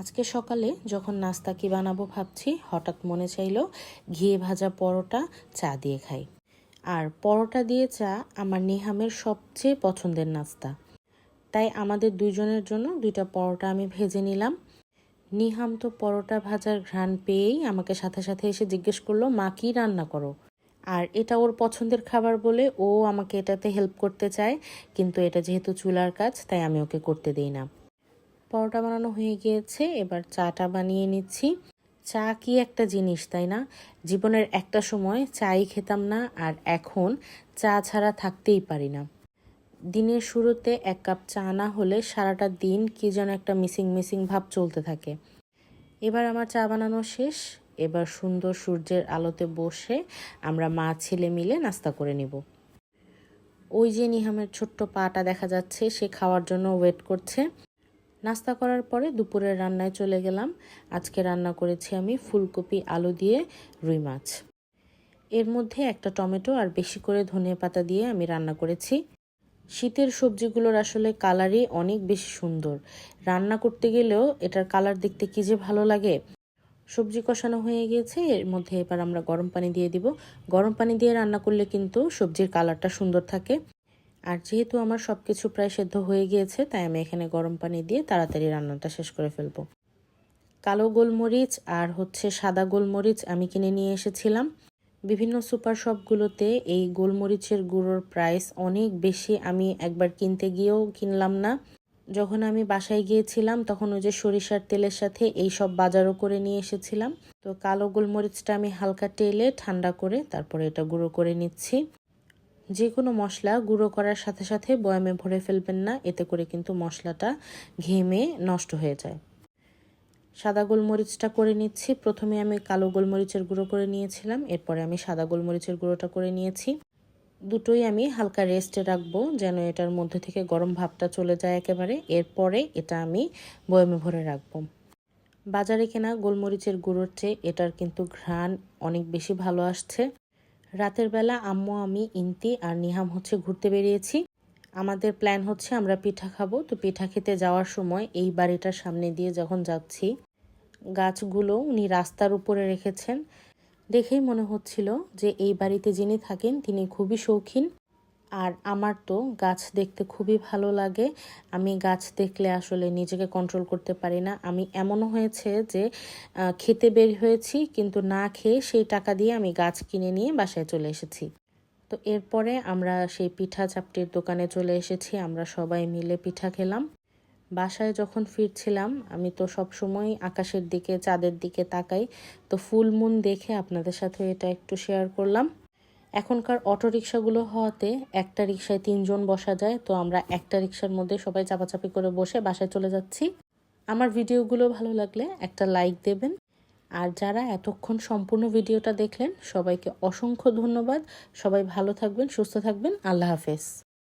আজকে সকালে যখন নাস্তা কি বানাবো ভাবছি, হঠাৎ মনে চাইলো ঘিয়ে ভাজা পরোটা, চা দিয়ে খাই। আর পরোটা দিয়ে চা আমার নিহামের সবচেয়ে পছন্দের নাস্তা। তাই আমাদের দুইজনের জন্য দুইটা পরোটা আমি ভেজে নিলাম। নিহাম তো পরোটা ভাজার ঘ্রাণ পেয়েই আমাকে সাথে সাথে এসে জিজ্ঞেস করল, মা, কি রান্না করো? আর এটা ওর পছন্দের খাবার বলে ও আমাকে এটাতে হেল্প করতে চায়, কিন্তু এটা যেহেতু চুলার কাজ, তাই আমি ওকে করতে দিই না। পরোটা বানানো হয়ে গিয়েছে, এবার চাটা বানিয়ে নিচ্ছি। চা কি একটা জিনিস, তাই না? জীবনের একটা সময় চাই খেতাম না, আর এখন চা ছাড়া থাকতেই পারি না। দিনের শুরুতে এক কাপ চা না হলে সারাটা দিন কি যেন একটা মিসিং মিসিং ভাব চলতে থাকে। এবার আমার চা বানানো শেষ। এবার সুন্দর সূর্যের আলোতে বসে আমরা মা ছেলে মিলে নাস্তা করে নিব। ওই যে নিহামের ছোট্ট পাটা দেখা যাচ্ছে, সে খাওয়ার জন্য ওয়েট করছে। নাস্তা করার পরে দুপুরের রান্নায় চলে গেলাম। আজকে রান্না করেছি আমি ফুলকপি, আলু দিয়ে রুই মাছ। এর মধ্যে একটা টমেটো আর বেশি করে ধনে পাতা দিয়ে আমি রান্না করেছি। শীতের সবজিগুলোর আসলে কালারই অনেক বেশি সুন্দর। রান্না করতে গেলেও এটার কালার দেখতে কি যে ভালো লাগে। সবজি কষানো হয়ে গিয়েছে এর মধ্যে এবার আমরা গরম পানি দিয়ে দিব। গরম পানি দিয়ে রান্না করলে কিন্তু সবজির কালারটা সুন্দর থাকে। আর যেহেতু আমার সব কিছু প্রায় সেদ্ধ হয়ে গিয়েছে, তাই আমি এখানে গরম পানি দিয়ে তাড়াতাড়ি রান্নাটা শেষ করে ফেলব। কালো গোলমরিচ আর হচ্ছে সাদা গোলমরিচ আমি কিনে নিয়ে এসেছিলাম। বিভিন্ন সুপার শপগুলোতে এই গোলমরিচের গুঁড়োর প্রাইস অনেক বেশি আমি একবার কিনতে গিয়েও কিনলাম না। যখন আমি বাসায় গিয়েছিলাম, তখন ওই যে সরিষার তেলের সাথে এই সব বাজারও করে নিয়ে এসেছিলাম। তো কালো গোলমরিচটা আমি হালকা তেলে ঠান্ডা করে তারপরে এটা গুঁড়ো করে নিচ্ছি। যে কোনো মশলা গুঁড়ো করার সাথে সাথে বয়ামে ভরে ফেলবেন না, এতে করে কিন্তু মশলাটা ঘেমে নষ্ট হয়ে যায়। সাদা গোলমরিচটা করে নিচ্ছি। প্রথমে আমি কালো গোলমরিচের গুঁড়ো করে নিয়েছিলাম, এরপরে আমি সাদা গোলমরিচের গুঁড়োটা করে নিয়েছি। দুটোই আমি হালকা রেস্টে রাখব, যেন এটার মধ্যে থেকে গরম ভাবটা চলে যায় একেবারে। এরপরে এটা আমি বয়ামে ভরে রাখব। বাজারে কেনা গোলমরিচের গুঁড়োর চেয়ে এটার কিন্তু ঘ্রাণ অনেক বেশি ভালো আসছে। রাতের বেলা আম্মু, আমি, ইন্তি আর নিহাম হচ্ছে ঘুরতে বেরিয়েছি। আমাদের প্ল্যান হচ্ছে আমরা পিঠা খাব। তো পিঠা খেতে যাওয়ার সময় এই বাড়িটার সামনে দিয়ে যখন যাচ্ছি, গাছগুলো উনি রাস্তার উপরে রেখেছেন। দেখেই মনে হচ্ছিল যে এই বাড়িতে যিনি থাকেন, তিনি খুবই শৌখিন। আর আমার তো গাছ দেখতে খুবই ভালো লাগে। আমি গাছ দেখলে আসলে নিজেকে কন্ট্রোল করতে পারি না। আমি এমনও হয়েছে যে খেতে বের হয়েছি কিন্তু না খেয়ে সেই টাকা দিয়ে আমি গাছ কিনে নিয়ে বাসায় চলে এসেছি। তো এরপরে আমরা সেই পিঠা চাপটির দোকানে চলে এসেছি। আমরা সবাই মিলে পিঠা খেলাম। বাসায় যখন ফিরছিলাম, আমি তো সব সময় আকাশের দিকে, চাঁদের দিকে তাকাই। তো ফুল মুন দেখে আপনাদের সাথে এটা একটু শেয়ার করলাম। এখনকার অটো রিক্সাগুলো হওয়াতে একটা রিক্সায় তিনজন বসা যায়, তো আমরা একটা রিক্সার মধ্যে সবাই চাপাচাপি করে বসে বাসায় চলে যাচ্ছি। আমার ভিডিওগুলো ভালো লাগলে একটা লাইক দেবেন। আর যারা এতক্ষণ সম্পূর্ণ ভিডিওটা দেখলেন, সবাইকে অসংখ্য ধন্যবাদ। সবাই ভালো থাকবেন, সুস্থ থাকবেন। আল্লাহ হাফেজ।